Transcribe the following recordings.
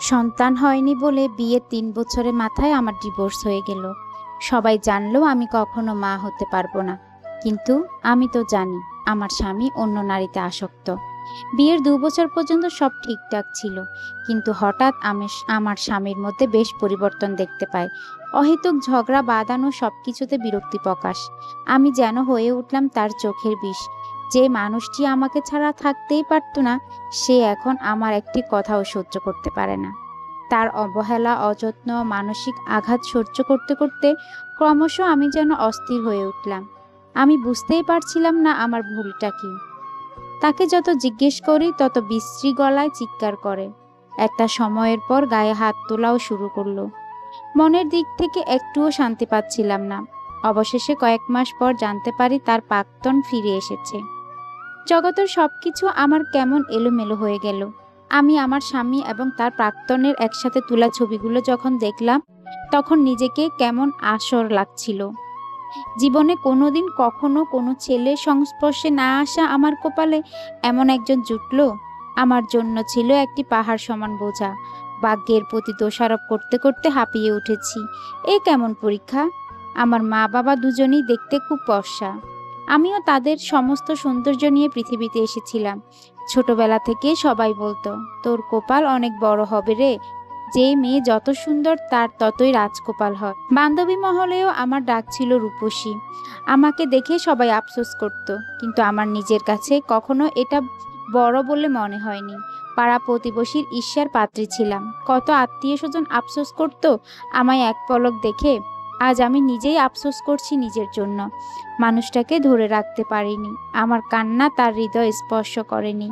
সন্তান হয়নি বলে বিয়ের তিন বছরের মাথায় আমার ডিভোর্স হয়ে গেল। সবাই জানলেও আমি কখনো মা হতে পারব না। কিন্তু আমি তো জানি, আমার স্বামী অন্য নারীতে আসক্ত। বিয়ের দু বছর পর্যন্ত সব ঠিকঠাক ছিল। কিন্তু হঠাৎ আমি আমার স্বামীর মধ্যে বেশ পরিবর্তন দেখতে পাই। অহেতুক ঝগড়া বাঁধানো সব কিছুতে বিরক্তি প্রকাশ। আমি যেন হয়ে উঠলাম তার চোখের বিষ। যে মানুষটি আমাকে ছাড়া থাকতেই পারতো না, সে এখন আমার একটি কথাও সহ্য করতে পারে না। তার অবহেলা, অযত্ন, মানসিক আঘাত সহ্য করতে করতে ক্রমশ আমি যেন অস্থির হয়ে উঠলাম। আমি বুঝতেই পারছিলাম না আমার ভুলটা কি। তাকে যত জিজ্ঞেস করি, তত বিশ্রী গলায় চিৎকার করে। একটা সময়ের পর গায়ে হাত তোলাও শুরু করল। মনের দিক থেকে একটুও শান্তি পাচ্ছিলাম না। অবশেষে কয়েক মাস পর জানতে পারি তার প্রাক্তন ফিরে এসেছে। জগতের সব কিছু আমার কেমন এলোমেলো হয়ে গেল। আমি আমার স্বামী এবং তার প্রাক্তনের একসাথে তোলা ছবিগুলো যখন দেখলাম, তখন নিজেকে কেমন আসর লাগছিল। জীবনে কোনোদিন কখনো কোনো ছেলে সংস্পর্শে না আসা আমার কপালে এমন একজন জুটলো। আমার জন্য ছিল একটি পাহাড় সমান বোঝা। ভাগ্যের প্রতি দোষারোপ করতে করতে হাঁপিয়ে উঠেছি। এ কেমন পরীক্ষা? আমার মা বাবা দুজনেই দেখতে খুব পর্ষা আমিও তাদের সমস্ত সৌন্দর্য নিয়ে পৃথিবীতে এসেছিলাম। ছোটবেলা থেকে সবাই বলতো, তোর কপাল অনেক বড় হবে রে। যে মেয়ে যত সুন্দর, তার ততই রাজকোপাল হয়। বান্ধবী মহলেও আমার ডাক ছিল রূপসী। আমাকে দেখে সবাই আফসোস করত, কিন্তু আমার নিজের কাছে কখনো এটা বড় বলে মনে হয়নি। পাড়া প্রতিবেশীর ঈর্ষার পাত্রী ছিলাম। কত আত্মীয় স্বজন আফসোস করত, আমায় এক পলক দেখে আজ আমি নিজেই আফসোস করছি নিজের জন্য। মানুষটাকে ধরে রাখতে পারিনি। আমার কান্না তার হৃদয় স্পর্শ করেনি।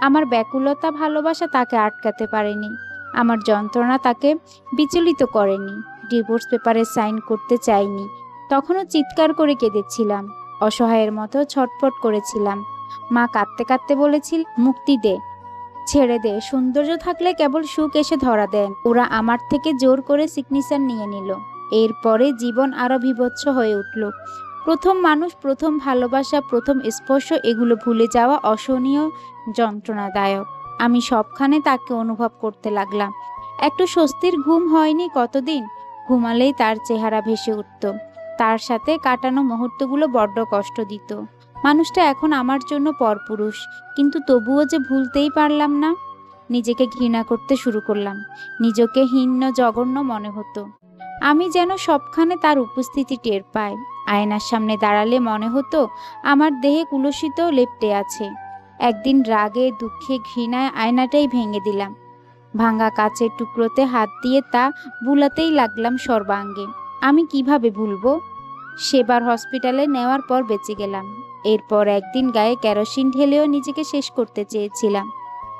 আমার ব্যাকুলতা ভালোবাসা তাকে আটকাতে পারেনি। আমার যন্ত্রণা তাকে বিচলিত করেনি। ডিভোর্স পেপারে সাইন করতে চাইনি। তখনও চিৎকার করে কেঁদেছিলাম। অসহায়ের মতো ছটফট করেছিলাম। মা কাঁদতে কাঁদতে বলেছিল, মুক্তি দে। ছেড়ে দে। সৌন্দর্য থাকলে কেবল সুখ এসে ধরা দেন ওরা আমার থেকে জোর করে সিগনেচার নিয়ে নিল। এরপরে জীবন আরও বিভৎস হয়ে উঠল। প্রথম মানুষ, প্রথম ভালোবাসা, প্রথম স্পর্শ, এগুলো ভুলে যাওয়া অসহনীয়, যন্ত্রণাদায়ক। আমি সবখানে তাকে অনুভব করতে লাগলাম। একটু স্বস্তির ঘুম হয়নি কতদিন? ঘুমালেই তার চেহারা ভেসে উঠত। তার সাথে কাটানো মুহূর্তগুলো বড্ড কষ্ট দিত। মানুষটা এখন আমার জন্য পরপুরুষ, কিন্তু তবুও যে ভুলতেই পারলাম না। নিজেকে ঘৃণা করতে শুরু করলাম। নিজেকে হীন্য জঘন্য মনে হতো। আমি যেন সবখানে তার উপস্থিতি টের পাই। আয়নার সামনে দাঁড়ালে মনে হতো আমার দেহে কুলসিত লেপটে আছে। একদিন রাগে, দুঃখে, ঘৃণায় আয়নাটাই ভেঙে দিলাম। ভাঙা কাচের টুকরোতে হাত দিয়ে তা বুলাতেই লাগলাম সর্বাঙ্গে। আমি কীভাবে ভুলবো? সেবার হসপিটালে নেওয়ার পর বেঁচে গেলাম। এরপর একদিন গায়ে কেরোসিন ঢেলেও নিজেকে শেষ করতে চেয়েছিলাম।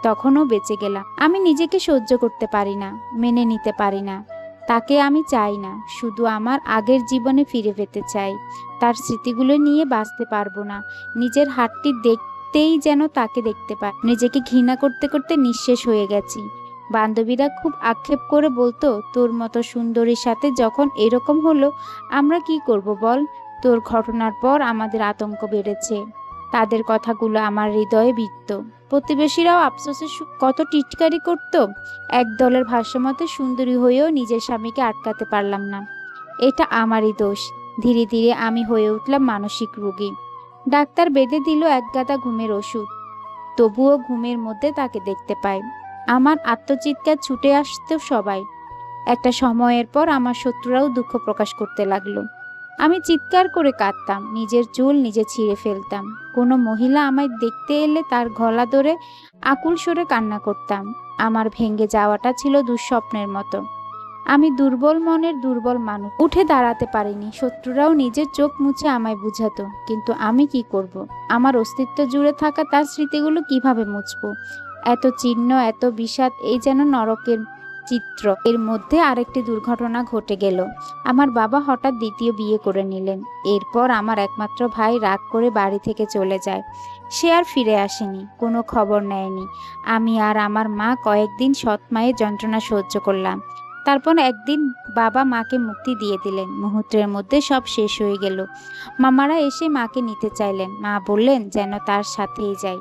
তখনও বেঁচে গেলাম। আমি নিজেকে সহ্য করতে পারি না, মেনে নিতে পারি না। তাকে আমি চাই না, শুধু আমার আগের জীবনে ফিরে পেতে চাই। তার স্মৃতিগুলো নিয়ে বাঁচতে পারব না। নিজের হাতটি দেখতেই যেন তাকে দেখতে পাই। নিজেকে ঘৃণা করতে করতে নিঃশেষ হয়ে গেছি। বান্ধবীরা খুব আক্ষেপ করে বলতো, তোর মতো সুন্দরীর সাথে যখন এরকম হলো, আমরা কি করব বল? তোর ঘটনার পর আমাদের আতঙ্ক বেড়েছে। তাদের কথাগুলো আমার হৃদয়ে বিত্ত। প্রতিবেশীরাও আফসোসে কত টিটকারি করত। এক দলের ভাষ্যমতে সুন্দরী হয়েও নিজের স্বামীকে আটকাতে পারলাম না। এটা আমারই দোষ। ধীরে ধীরে আমি হয়ে উঠলাম মানসিক রোগী। ডাক্তার বেঁধে দিল এক গাদা ঘুমের ওষুধ। তবুও ঘুমের মধ্যে তাকে দেখতে পাই। আমার আত্মচিৎকার ছুটে আসতো সবাই। একটা সময়ের পর আমার শত্রুরাও দুঃখ প্রকাশ করতে লাগল। আমি চিৎকার করে কাঁদতাম, নিজের চুল নিজে ছিঁড়ে ফেলতাম। কোনো মহিলা আমায় দেখতে এলে তার গলা ধরে আকুল সরে কান্না করতাম। আমার ভেঙে যাওয়াটা ছিল দুঃস্বপ্নের মতো। আমি দুর্বল মনের দুর্বল মানুষ। উঠে দাঁড়াতে পারিনি। শত্রুরাও নিজের চোখ মুছে আমায় বুঝাতো, কিন্তু আমি কি করব। আমার অস্তিত্ব জুড়ে থাকা তার স্মৃতিগুলো কীভাবে মুছবো? এত চিহ্ন, এত বিষাদ, এই যেন নরকের চিত্র। এর মধ্যে আরেকটি দুর্ঘটনা ঘটে গেল। আমার বাবা হঠাৎ দ্বিতীয় বিয়ে করে নিলেন। এরপর আমার একমাত্র ভাই রাগ করে বাড়ি থেকে চলে যায়। সে আর ফিরে আসেনি, কোনো খবর নেয়নি। আমি আর আমার মা কয়েকদিন সৎ মায়ের যন্ত্রণা সহ্য করলাম। তারপর একদিন বাবা মাকে মুক্তি দিয়ে দিলেন। মুহূর্তের মধ্যে সব শেষ হয়ে গেল। মামারা এসে মাকে নিতে চাইলেন। মা বললেন, যেন তার সাথেই যাই।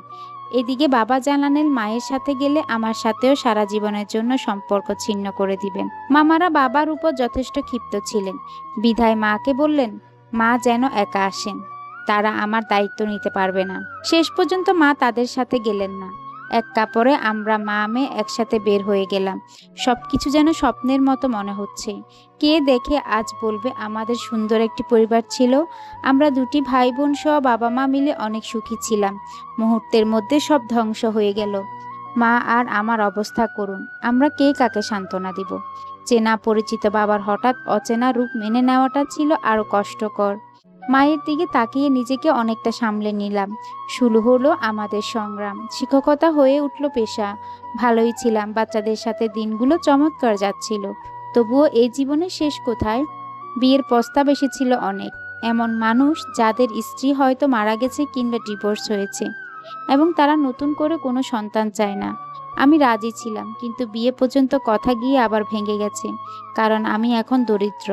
এদিকে বাবা জানালেন মায়ের সাথে গেলে আমার সাথেও সারা জীবনের জন্য সম্পর্ক ছিন্ন করে দিবেন। মামারা বাবার উপর যথেষ্ট ক্ষিপ্ত ছিলেন। বিধায় মাকে বললেন, মা যেন একা আসেন। তারা আমার দায়িত্ব নিতে পারবে না। শেষ পর্যন্ত মা তাদের সাথে গেলেন না। এক কাপড়ে আমরা মা, মেয়ে একসাথে বের হয়ে গেলাম। সব কিছু যেন স্বপ্নের মতো মনে হচ্ছে। কে দেখে আজ বলবে আমাদের সুন্দর একটি পরিবার ছিল? আমরা দুটি ভাই বোন সহ বাবা মা মিলে অনেক সুখী ছিলাম। মুহূর্তের মধ্যে সব ধ্বংস হয়ে গেল। মা, আর আমার অবস্থা করুন। আমরা কে কাকে সান্ত্বনা দিব? চেনা পরিচিত বাবার হঠাৎ অচেনা রূপ মেনে নেওয়াটা ছিল আরও কষ্টকর। মায়ের দিকে তাকিয়ে নিজেকে অনেকটা সামলে নিলাম। শুরু হলো আমাদের সংগ্রাম। শিক্ষকতা হয়ে উঠল পেশা। ভালোই ছিলাম, বাচ্চাদের সাথে দিনগুলো চমৎকার যাচ্ছিল। তবুও এই জীবনে শেষ কোথায়? বিয়ের প্রস্তাব এসেছিল অনেক। এমন মানুষ যাদের স্ত্রী হয়তো মারা গেছে কিংবা ডিভোর্স হয়েছে এবং তারা নতুন করে কোনো সন্তান চায় না। আমি রাজি ছিলাম, কিন্তু বিয়ে পর্যন্ত কথা গিয়ে আবার ভেঙে গেছে, কারণ আমি এখন দরিদ্র।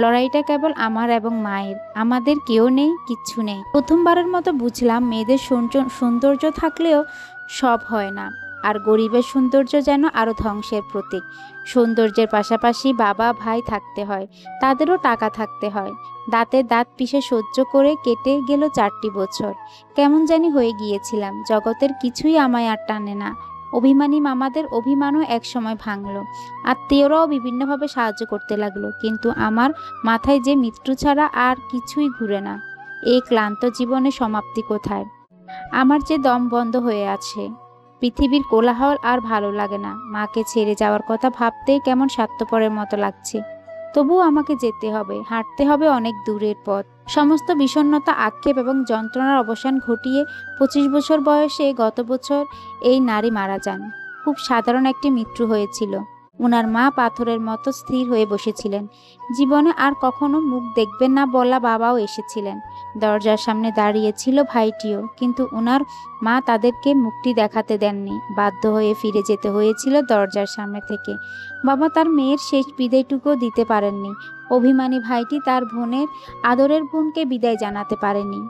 লড়াইটা কেবল আমার এবং মায়ের। আমাদের কেউ নেই, কিচ্ছু নেই। প্রথমবারের মতো বুঝলাম মেয়েদের সৌন্দর্য- থাকলেও সব হয় না। আর গরিবের সৌন্দর্য যেন আরও ধ্বংসের প্রতীক। সৌন্দর্যের পাশাপাশি বাবা, ভাই থাকতে হয়, তাদেরও টাকা থাকতে হয়। দাঁতে দাঁত পিষে সহ্য করে কেটে গেল চারটি বছর। কেমন জানি হয়ে গিয়েছিলাম, জগতের কিছুই আমায় আর টানে না। অভিমানী মামাদের অভিমানও একসময় ভাঙলো। আত্মীয়রাও বিভিন্নভাবে সাহায্য করতে লাগল, কিন্তু আমার মাথায় যে মৃত্যু ছাড়া আর কিছুই ঘুরে না। এই ক্লান্ত জীবনে সমাপ্তি কোথায়? আমার যে দম বন্ধ হয়ে আছে। পৃথিবীর কোলাহল আর ভালো লাগে না। মাকে ছেড়ে যাওয়ার কথা ভাবতে কেমন স্বার্থপরের মতো লাগছে। তবুও আমাকে যেতে হবে, হাঁটতে হবে অনেক দূরের পথ। সমস্ত বিষণ্নতা আক্ষেপ এবং যন্ত্রণার অবসান ঘটিয়ে পঁচিশ বছর বয়সে গত বছর এই নারী মারা যান। খুব সাধারণ একটি মৃত্যু হয়েছিল। উনার মা পাথরের মতো স্থির হয়ে বসেছিলেন। জীবনে আর কখনো মুখ দেখবেন না বলা বাবাও এসেছিলেন। দরজার সামনে দাঁড়িয়েছিল ভাইটিও, কিন্তু উনার মা তাদেরকে মুক্তি দেখাতে দেননি। বাধ্য হয়ে ফিরে যেতে হয়েছিল দরজার সামনে থেকে। বাবা তার মেয়ের শেষ বিদায়টুকুও দিতে পারেননি। অভিমানী ভাইটি তার বোনের আদরের বোনকে বিদায় জানাতে পারেনি।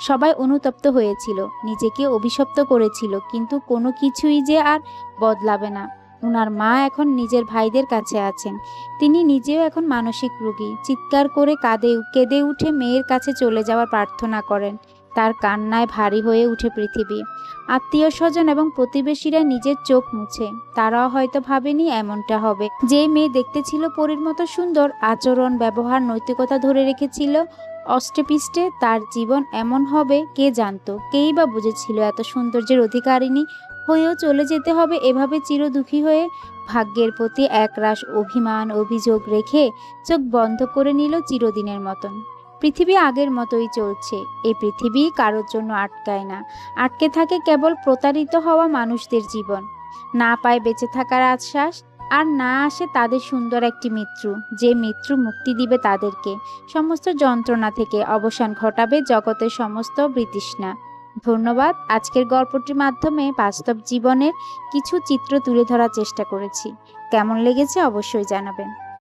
সবাই অনুতপ্ত হয়েছিল। নিজেকে অভিশপ্ত করেছিল, কিন্তু কোনো কিছুই যে আর বদলাবে না। উনার মা এখন নিজের ভাইদের কাছে আছেন। তিনি নিজেও এখন মানসিক রোগী। চিৎকার করে কাঁদে, কেঁদে উঠে মেয়ের কাছে চলে যাওয়ার প্রার্থনা করেন। তার কান্নায় ভারী হয়ে উঠে পৃথিবী। আত্মীয় স্বজন এবং প্রতিবেশীরা নিজের চোখ মুছে। তারাও হয়তো ভাবেনি এমনটা হবে। যে মেয়ে দেখতে ছিল পরীর মতো সুন্দর, আচরণ, ব্যবহার, নৈতিকতা ধরে রেখেছিল অষ্টপিষ্টে তার জীবন এমন হবে, কে জানতো? কেই বা বুঝেছিল এত সৌন্দর্যের অধিকারিণী হয়েও চলে যেতে হবে। এভাবে চিরদুখী হয়ে ভাগ্যের প্রতি একরাশ অভিমান, অভিযোগ রেখে চোখ বন্ধ করে নিল চিরদিনের মতন। পৃথিবী আগের মতোই চলছে। এই পৃথিবী কারোর জন্য আটকায় না। আটকে থাকে কেবল প্রতারিত হওয়া মানুষদের জীবন। না পায় বেঁচে থাকার আশ্বাস, আর না আসে তাদের সুন্দর একটি মৃত্যু। যে মৃত্যু মুক্তি দিবে তাদেরকে। সমস্ত যন্ত্রণা থেকে অবসান ঘটাবে জগতের সমস্ত বৃতৃষ্ণা। ধন্যবাদ। আজকের গল্পটির মাধ্যমে বাস্তব জীবনের কিছু চিত্র তুলে ধরার চেষ্টা করেছি। কেমন লেগেছে অবশ্যই জানাবেন।